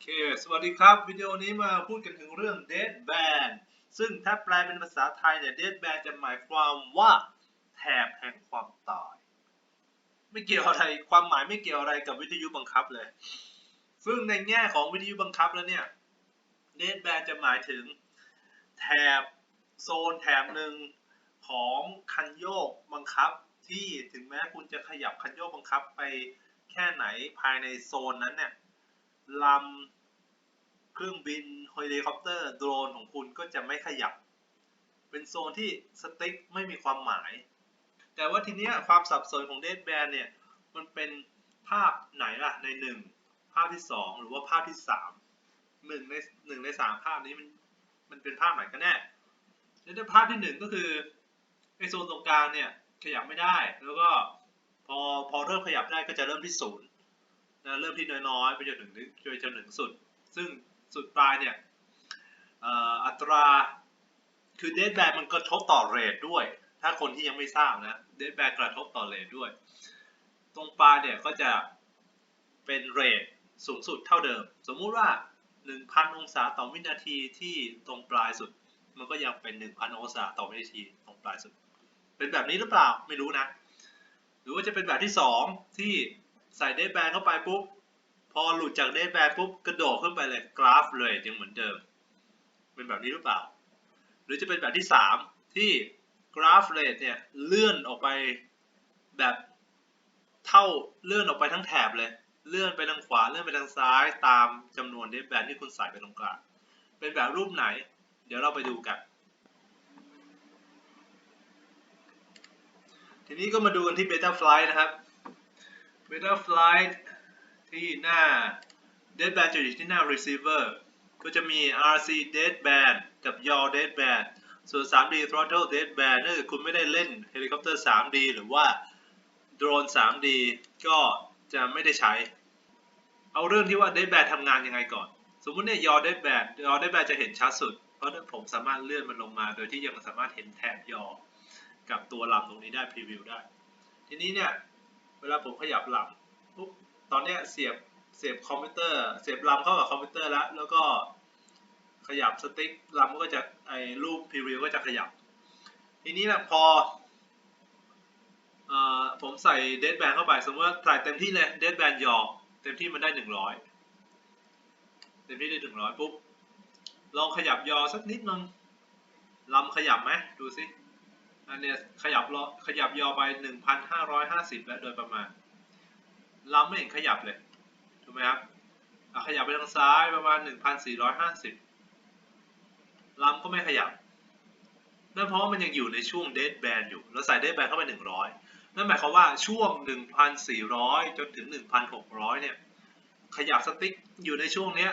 อเค สวัสดีครับ วิดีโอนี้มาพูดกันถึงเรื่อง dead band ซึ่งถ้าแปลเป็นภาษาไทยเนี่ย dead band จะหมายความว่าแถบแห่งความตาย ไม่เกี่ยวอะไร ความหมายไม่เกี่ยวอะไรกับวิทยุบังคับเลย ซึ่งในแง่ของวิทยุบังคับแล้วเนี่ย dead band จะหมายถึงแถบโซนแถบหนึ่งของคันโยกบังคับที่ถึงแม้คุณจะขยับคันโยกบังคับไปแค่ไหนภายในโซนนั้นเนี่ย ลำเครื่องบินเฮลิคอปเตอร์โดรนของคุณก็จะไม่ขยับ เป็นโซนที่สติ๊กไม่มีความหมาย แต่ว่าทีเนี้ยความสับสนของเดดแบนเนี่ย มันเป็นภาพไหนล่ะในหนึ่งภาพที่สองหรือว่าภาพที่สามหนึ่งในหนึ่งในสามภาพนี้มันมันเป็นภาพไหนกันแน่แล้วในภาพที่หนึ่งก็คือไอโซนตรงกลางเนี่ยขยับไม่ได้ แล้วก็พอพอเริ่มขยับได้ก็จะเริ่มที่ศูนย์ นะเริ่มที่น้อยๆไปจนถึงจนจนถึงสุด ซึ่งสุดปลายเนี่ยอัตราคือเด d แบนมันกระทบต่อเรทด้วย ถ้าคนที่ยังไม่ทราบนะเด d แบนกระทบต่อเรทด้วย ตรงปลายเนี่ยก็จะเป็นเรทสูงสุดเท่าเดิม สมมุติว่า 1,000 องศาต่อวินาทีที่ตรงปลายสุด มันก็ยังเป็น 1,000 องศาต่อวินาทีตรงปลายสุด เป็นแบบนี้หรือเปล่าไม่รู้นะ หรือว่าจะเป็นแบบที่สองที่ ใส่เดทแบนเข้าไปปุ๊บ พอหลุดจากเดทแบนปุ๊บ กระโดดขึ้นไปเลยกราฟเลยยังเหมือนเดิม เป็นแบบนี้หรือเปล่า หรือจะเป็นแบบที่สามที่กราฟเรทเนี่ยเลื่อนออกไปแบบเท่าเลื่อนออกไปทั้งแถบเลย เลื่อนไปทางขวาเลื่อนไปทางซ้ายตามจำนวนเดทแบนที่คุณใส่ไปตรงกลางเป็นแบบรูปไหน เดี๋ยวเราไปดูกัน ทีนี้ก็มาดูกันที่ Beta Flight นะครับ Beta Flight ที่หน้า Deadband จะอยู่ที่หน้า Receiver ก็จะมี RC Deadband กับ Yaw Deadband ส่วน 3D Throttle Deadband ถ้าเกิดคุณไม่ได้เล่นเฮลิคอปเตอร์ 3D หรือว่าโดรน 3D ก็จะไม่ได้ใช้ เอาเรื่องที่ว่า Deadband ทำงานยังไงก่อน สมมุติเนี่ย Yaw Deadband Yaw Deadband จะเห็นชัดสุด เพราะผมสามารถเลื่อนมันลงมา โดยที่ยังสามารถเห็นแถบ Yaw กับตัวลำตรงนี้ได้พรีวิวได้ ทีนี้เนี่ย เวลาผมขยับลำปุ๊บตอนเนี้ยเสียบเสียบคอมพิวเตอร์ เสียบลำเข้ากับคอมพิวเตอร์แล้ว แล้วก็ขยับสติ๊กลำก็จะไอรูปพรีวิวก็จะขยับ ทีนี้นะพออผมใส่เดดแบนเข้าไป สมมติว่าใส่เต็มที่เลยเดดแบนยอเต็มที่มันได้หนึ่งร้อยเต็มที่ได้หนึ่งร้อยปุ๊บ ลองขยับยอสักนิดนึงลำขยับไหมดูสิ อันเนี้ยขยับล้อขยับยอไป 1,550 แล้วโดยประมาณลำไม่เห็นขยับเลยถูกไหมครับขยับไปทางซ้ายประมาณ 1,450ลำก็ไม่ขยับ นั่นเพราะว่ามันยังอยู่ในช่วง dead band อยู่ เราใส่ dead band เข้าไป 100 นั่นหมายความว่าช่วง 1,400 จนถึง 1,600 เนี่ย ขยับสติ๊กอยู่ในช่วงเนี้ย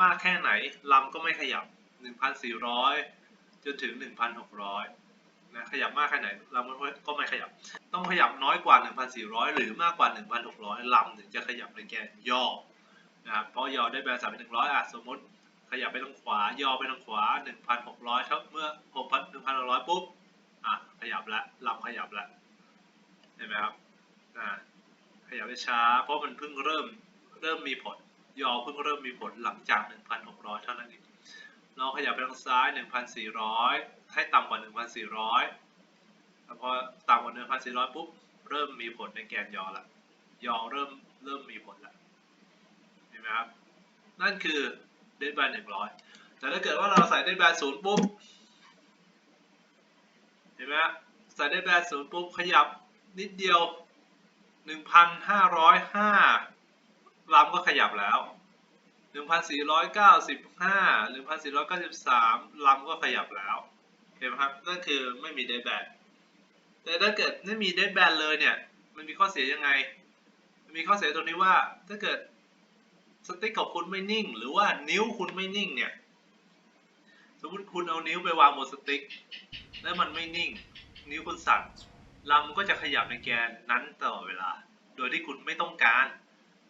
มากแค่ไหนลำก็ไม่ขยับ 1,400 จนถึง 1,600 นะขยับมากแค่ไหนลำก็ไม่ขยับ ต้องขยับน้อยกว่า 1,400 หรือมากกว่า 1,600 ลำถึงจะขยับในแกนย่อนะครับเพราะย่อได้แบนสามเป็น100อะสมมติขยับไปทางขวาย่อไปทางขวา 1,600เท่าเมื่อ6,000 1,600ปุ๊บอะขยับแล้วลำขยับแล้วเห็นไหมครับอ่าขยับไปช้า เพราะมันเพิ่งเริ่มเริ่มมีผลย่อเพิ่งเริ่มมีผลหลังจาก 1,600 เท่านั้นเอง เราขยับไปทางซ้าย 1,400 ให้ต่ำกว่า 1,400 แล้วพอต่ำกว่า 1,400 ปุ๊บ เริ่มมีผลในแกนยอละ ยอเริ่มเริ่มมีผลละ เห็นไหมครับ นั่นคือเดดแบน100 แต่ถ้าเกิดว่าเราใส่เดดแบน0ปุ๊บ เห็นไหมใส่เดดแบน0ปุ๊บ ขยับนิดเดียว 1,505ลำก็ขยับแล้ว 1,495 1,493 ลำก็ขยับแล้ว เห็นไหมครับ นั่นคือไม่มีเดดแบนแต่ถ้าเกิดไม่มีเดดแบนเลยเนี่ย มันมีข้อเสียยังไง มันมีข้อเสียตรงที่ว่า ถ้าเกิดสติ๊กของคุณไม่นิ่ง หรือว่านิ้วคุณไม่นิ่งเนี่ย สมมติคุณเอานิ้วไปวางบนสติ๊ก แล้วมันไม่นิ่ง นิ้วคุณสั่นลำก็จะขยับในแกนนั้นตลอดเวลา โดยที่คุณไม่ต้องการ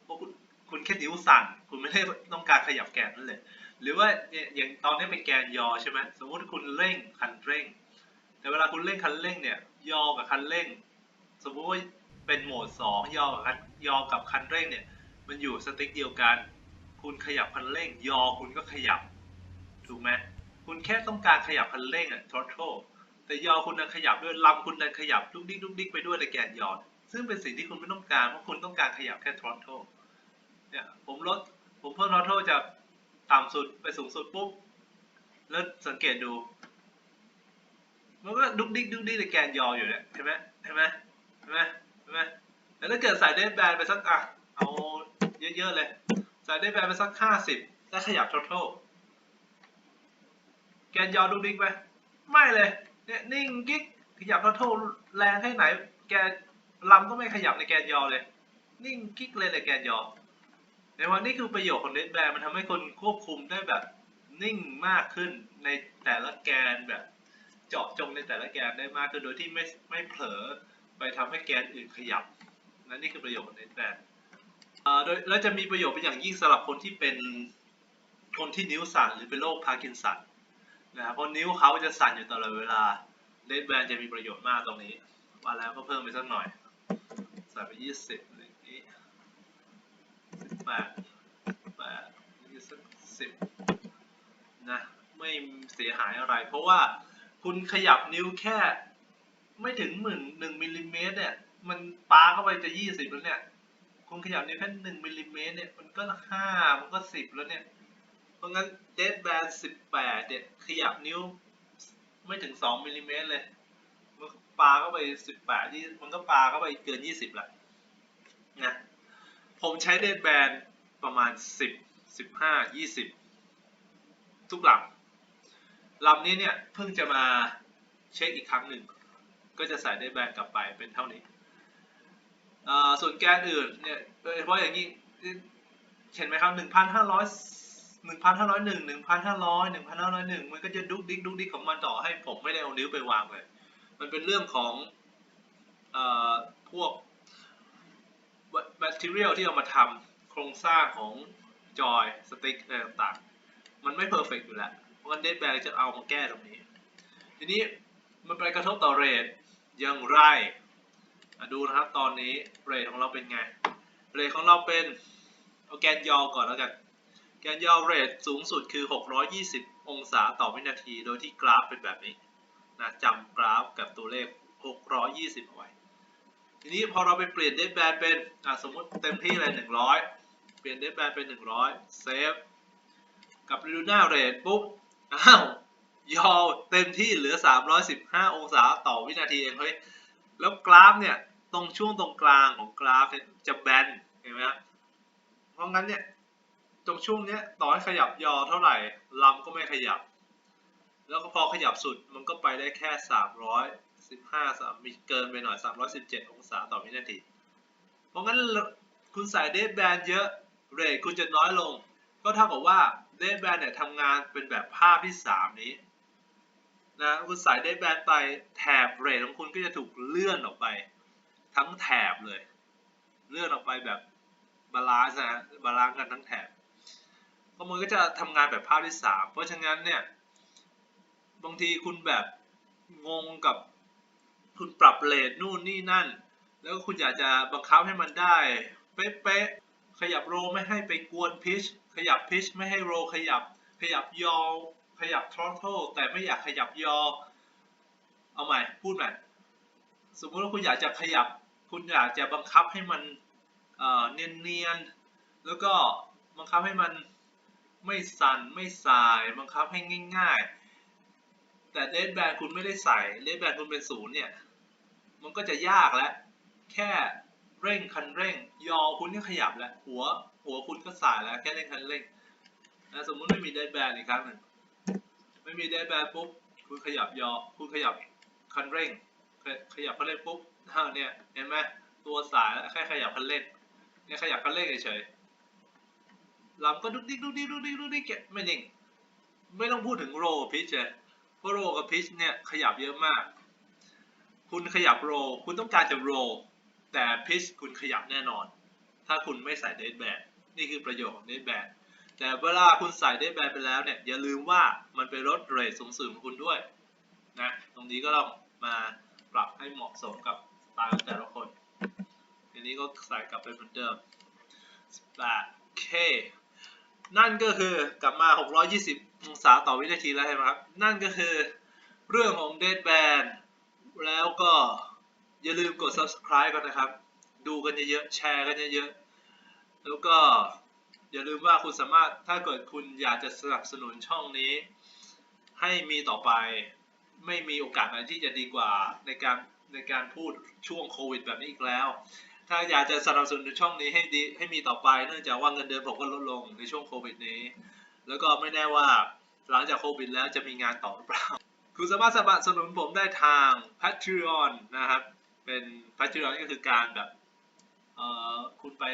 เพราะคุณ คุณแค่นิ้วสั่น คุณไม่ได้ต้องการขยับแกนนั่นเลยหรือว่าอย่างตอนนี้เป็นแกนยอใช่ไหมสมมติคุณเร่งคันเร่ง แต่เวลาคุณเร่งคันเร่งเนี่ยยอกับคันเร่ง สมมติว่าเป็นโหมด 2 ยอกับคันยอกับคันเร่งเนี่ย มันอยู่สติ๊กเดียวกัน คุณขยับคันเร่ง ยอคุณก็ขยับ ถูกไหมคุณแค่ต้องการขยับคันเร่งอะ throttle แต่ยอคุณนั้นขยับด้วยลำคุณนั้นขยับดุกดิกดุกดิกไปด้วยในแกนยอซึ่งเป็นสิ่งที่คุณไม่ต้องการเพราะคุณต้องการขยับแค่ throttle เนี่ยผมลดผมเพิ่ม throttle จากต่ำสุดไปสูงสุดปุ๊บ แล้วสังเกตดู มันก็ดุกดิกดุกดิกในแกนยออยู่เนี่ยเห็นไหมเห็นไหมเห็นไหมเห็นไหมแล้วถ้าเกิดใส่เดนแบนไปสักอะเอาเยอะๆเลยใส่เดนแบนไปสักห้าสิบแล้วขยับ total แกนยอดุกดิกไหมไม่เลยเนี่ยนิ่งกิ๊กขยับ total แรงให้ไหน แกนลำก็ไม่ขยับในแกนยอเลย นิ่งกิ๊กเลยในแกนยอ ในวันนี้คือประโยชน์ของเน็ตแบร์มันทำให้คนควบคุมได้แบบนิ่งมากขึ้นในแต่ละแกนแบบเจาะจงในแต่ละแกนได้มากขึ้นโดยที่ไม่ไม่เผลอไปทำให้แกนอื่นขยับนั่นนี่คือประโยชน์ของเน็ตแบร์โดยแล้วจะมีประโยชน์เป็นอย่างยิ่งสำหรับคนที่เป็นคนที่นิ้วสั่นหรือเป็นโรคพาร์กินสันนะครับเพราะนิ้วเขาจะสั่นอยู่ตลอดเวลาเน็ตแบร์จะมีประโยชน์มากตรงนี้มาแล้วก็เพิ่มไปสักหน่อยใส่ไปยี่สิบ บแปดแปดนี่สักสิบนะไม่เสียหายอะไร เพราะว่าคุณขยับนิ้วแค่ ไม่ถึงหมื่นหนึ่งมิลลิเมตรเนี่ย มันปาเข้าไปจะยี่สิบแล้วเนี่ยคุณขยับนิ้วแค่หนึ่งมิลลิเมตรเนี่ยมันก็ห้ามันก็สิบแล้วเนี่ย เพราะงั้นเดดแบนสิบแปดเนี่ยขยับนิ้วไม่ถึงสองมิลลิเมตรเลยมันปาเข้าไปสิบแปดที่มันก็ปาเข้าไปเกินยี่สิบละนะ ผมใช้เดดแบนประมาณสิบสิบห้ายี่สิบทุกลำลำนี้เนี่ยเพิ่งจะมาเช็คอีกครั้งหนึ่ง ก็จะใส่ได้แบนกลับไปเป็นเท่านี้ ส่วนแกนอื่นเนี่ยโดยเฉพาะอย่างนี้เห็นไหมครับ 1,500 1,501 1,500 1,501 มันก็จะดุกดิกดุกดิกของมันต่อให้ผมไม่ได้เอานิ้วไปวางเลย มันเป็นเรื่องของอพวก แบตเตอรี่ที่เอามาทำโครงสร้างของจอยสติ๊กอะไรต่างๆ มันไม่เพอร์เฟกอยู่แล้ว เพราะงั้นเดดแบนจะเอามาแก้ตรงนี้ ทีนี้มันไปกระทบต่อเรทอย่างไร ดูนะครับตอนนี้เรทของเราเป็นไง เรทของเราเป็นเอาแกนยอก่อนแล้วกัน แกนยอเรทสูงสุดคือ 620 องศาต่อวินาที โดยที่กราฟเป็นแบบนี้นะจำกราฟกับตัวเลข 620 เอาไว้ ทีนี้พอเราไปเปลี่ยนเดดแบนเป็นสมมติเต็มที่เลย100เปลี่ยนเดดแบนเป็น100เซฟกับรีดูน่าเรทปุ๊บอ้าวยอเต็มที่เหลือ 315 องศาต่อวินาทีเองเฮ้ยแล้วกราฟเนี่ยตรงช่วงตรงกลางของกราฟเนี่ยจะแบนเห็นไหมฮะเพราะงั้นเนี่ยตรงช่วงเนี้ยต่อให้ขยับยอเท่าไหร่ลำก็ไม่ขยับ แล้วก็พอขยับสุดมันก็ไปได้แค่ 315 3มีเกินไปหน่อย317องศาต่อวินาที เพราะงั้นคุณใส่เดทแบนเยอะเรทคุณจะน้อยลง ก็เท่ากับว่าเดทแบนเนี่ยทำงานเป็นแบบภาพที่3นี้นะคุณใส่เดทแบนไปแถบเรทของคุณก็จะถูกเลื่อนออกไป ทั้งแถบเลย เลื่อนออกไปแบบบาลานซ์นะบาลานซ์กันทั้งแถบเพราะมันก็จะทำงานแบบภาพที่3เพราะฉะนั้นเนี่ยบางทีคุณแบบงงกับ คุณปรับเรทนู่นนี่นั่น แล้วคุณอยากจะบังคับให้มันได้เป๊ะๆขยับโรไม่ให้ไปกวนพิชขยับพิชไม่ให้โรขยับ ขยับยอ ขยับทรอตเทิลแต่ไม่อยากขยับยอ เอาใหม่พูดใหม่สมมติว่าคุณอยากจะขยับ คุณอยากจะบังคับให้มันเนียนๆแล้วก็บังคับให้มันไม่สั่นไม่สาย บังคับให้ง่าย ๆ แต่เลดแบนคุณไม่ได้ใส่เลดแบนคุณเป็นศูนย์เนี่ย มันก็จะยากแล้ว แค่เร่งคันเร่ง ยอคุณก็ขยับแล้ว หัว หัวคุณก็สายแล้ว แค่เร่งคันเร่งนะสมมุติไม่มีเดดแบนอีกครั้งหนึ่งไม่มีเดดแบนปุ๊บ คุณขยับยอ คุณขยับคันเร่ง ขยับคันเร่งปุ๊บเนี่ยเห็นไหมตัวสายแล้วแค่ขยับคันเร่งเนี่ยขยับคันเร่งเฉยๆลำก็ดุ๊กดิกดุกดิกดุกดิกดุกดิกเก็บไม่นิ่งไม่ต้องพูดถึงโรพิชเลยเพราะโรกับพิชเนี่ยขยับเยอะมาก คุณขยับโรคุณต้องการจะโรแต่พิชคุณขยับแน่นอน ถ้าคุณไม่ใส่เดทแบนนี่คือประโยชน์ของเดทแบนแต่เวลาคุณใส่เดทแบนไปแล้วเนี่ยอย่าลืมว่ามันไปลดเรทสูงสุดของคุณด้วยนะตรงนี้ก็ต้องมาปรับให้เหมาะสมกับสไตล์ของแต่ละคนทีนี้ก็ใส่กลับไปเหมือนเดิม 8K นั่นก็คือกลับมา 620 องศาต่อวินาทีแล้วใช่ไหมครับ นั่นก็คือเรื่องของ Dead Band แแล้วก็อย่าลืมกด subscribe กันนะครับ ดูกันเยอะๆ แชร์กันเยอะๆ แล้วก็อย่าลืมว่าคุณสามารถถ้าเกิดคุณอยากจะสนับสนุนช่องนี้ ให้มีต่อไปไม่มีโอกาสไหนที่จะดีกว่าในการในการพูดช่วงโควิดแบบนี้อีกแล้ว ถ้าอยากจะสนับสนุนช่องนี้ให้ดีให้มีต่อไป เนื่องจากว่าเงินเดือนผมก็ลดลงในช่วงโควิดนี้ แล้วก็ไม่แน่ว่าหลังจากโควิดแล้วจะมีงานต่อหรือเปล่า คุณสามารถสนับสนุนผมได้ทาง Patreon นะครับ เป็น Patreon ก็คือการแบบเอ่อคุณไป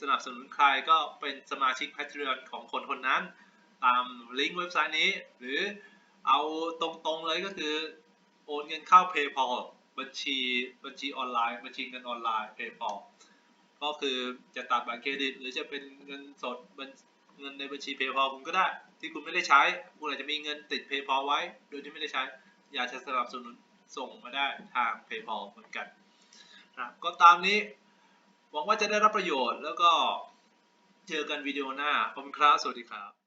สนับสนุนใครก็เป็นสมาชิก Patreon ของคนคนนั้น ตามลิงก์เว็บไซต์นี้ หรือเอาตรงๆเลยก็คือ โอนเงินเข้า PayPal บัญชีบัญชีออนไลน์ บัญชีเงินออนไลน์ PayPal ก็คือจะตัดบัตรเครดิต หรือจะเป็นเงินสดบัญ เงินในบัญชี PayPal คุณก็ได้ ที่คุณไม่ได้ใช้ คุณอาจจะมีเงินติด PayPal ไว้ โดยที่ไม่ได้ใช้ อยากจะสนับสนุนส่งมาได้ทาง PayPal เหมือนกันนะก็ตามนี้ หวังว่าจะได้รับประโยชน์แล้วก็เจอกันวิดีโอหน้าขอบคุณครับสวัสดีครับ